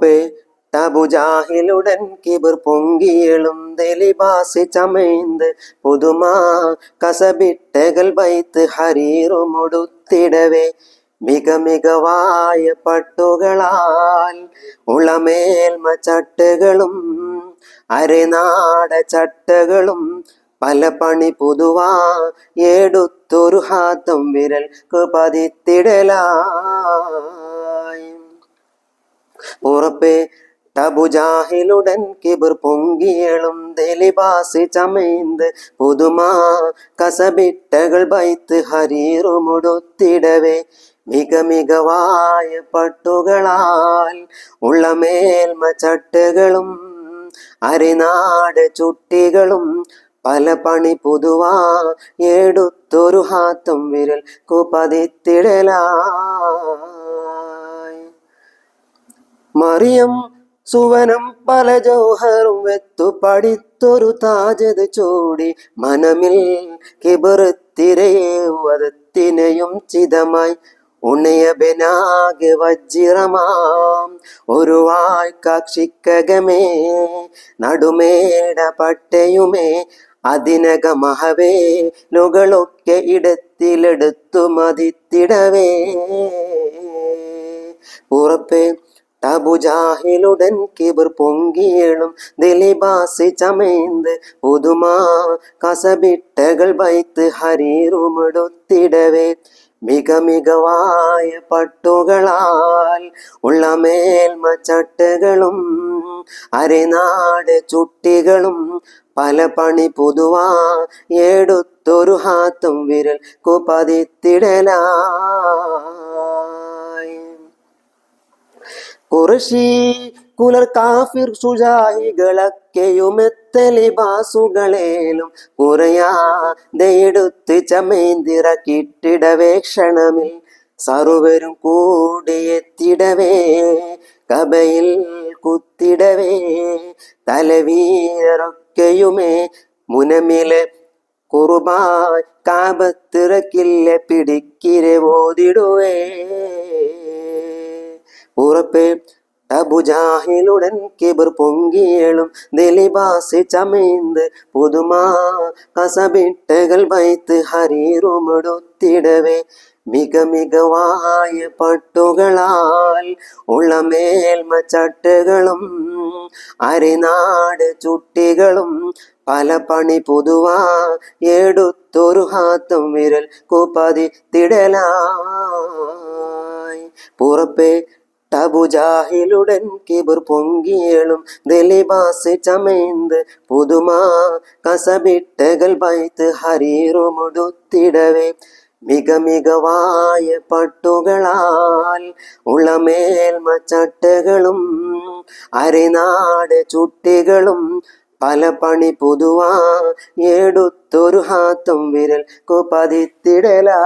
ഉറപ്പേ തബുജാഹിലുടൻ കിബിർ പൊങ്കിയെളും ദലിബാസി ചമൈന്ത് പുതുമാ കസബിട്ടകൾ വൈത്ത് ഹരീറുമൊടുത്തിടവേ. മിക മികവായ പട്ടുകളാൽ ഉളമേൽമ ചട്ടുകളും അരനാട ചട്ടകളും പല പണി പുതുവാ എടുത്തൊരു ഹാത്തം വിരൽ പതിത്തിടലായി ഉറപ്പേ തബുജാഹിലുടൻ കിബിർ പൊങ്കിയളും ദലിബാസി ചമൈന്ത് പുതുമാ കസബിട്ടകൾ ബൈത്ത് ഹരീറുമുടുത്തിടവേ. മിക മികവായ പട്ടുകളാൽ ഉള്ള മേൽമ ചട്ടുകളും അരിനാട് ചുട്ടികളും പല പണി പുതുവാ എടുത്തൊരു ഹാത്തും വിരൽ കുപതിത്തിടലായി മറിയം സുവനം പല ജൗഹറും വെത്തു പഠിത്തൊരു താജത് ചൂടി മനമിൽ കിബറുത്തിരയേവതത്തിനെയും ചിതമായി ഉണയബനാകെ വജ്രമാം ഒരു വായ്ക്കാക്ഷിക്കകമേ നടുമേട പട്ടയുമേ അതിനകമഹവേ ലുകളൊക്കെ ഇടത്തിലെടുത്തു മതിത്തിടവേ. ഉറപ്പേ തബുജാഹിലുടൻ കിബിർ പൊങ്കിയളും ദിലിബാസി ചമേന്ത് പുതുമാ കസബിട്ടകൾ വൈത്ത് ഹരീറുമിടുത്തിടവേ. മിക മികവായ പട്ടുകളാൽ ഉള്ള മേൽമ ചട്ടുകളും അരനാട് ചുട്ടികളും പല പണി പുതുവാ എടുത്തൊരു ഹാത്തും വിരൽ കുപതിത്തിടലായി കുറശി കുലർ കാഫിർ സുജാഹികളൊക്കെയുമെത്ത ലിബാസുകളേലും കുറയാ കുറയാതെടുത്ത് ചമേന്തിറ കിട്ടിടവേക്ഷണമിൽ സർവരും കൂടിയെത്തിടവേ കബയിൽ കുത്തിടവേ തലവീരൊക്കെയുമേ മുനമിലെ കുറുബായ് കാപത്തിറക്കില്ല പിടിക്കിരെ ഓതിടുവേ. ഉറപ്പേ അബുജാഹിലുടൻ കിബർ പൊങ്കിയേളും ദിലിബാസി ചമൈന്ത് പുതുമാ കസബിട്ടകൾ വൈത്ത് ഹരീറുമിടുത്തിടവേ. മിക മികവായ പട്ടുകളാൽ ഉള്ള മേൽമ ചട്ടുകളും അരിനാട് ചുട്ടികളും പല പണി പൊതുവാ എടുത്തൊരു ഹാത്തും വിരൽ കുപ്പതി തിടലായി. പുറപ്പേ തബുജാഹിലുടൻ കിബുർ പൊങ്കിയളും ദലിബാസ് ചമൈന്ത് പുതുമാ കസബിട്ടകൾ വൈത്ത് ഹരീറുമുടുത്തിടവേ. മിക മികവായ പട്ടുകളാൽ ഉള്ള മേൽമച്ചട്ടകളും ചട്ടുകളും അരിനാട് ചുട്ടികളും പല പണി പുതുവാ എടുത്തൊരു ഹാത്തും വിരൽ കുപതിത്തിടലായി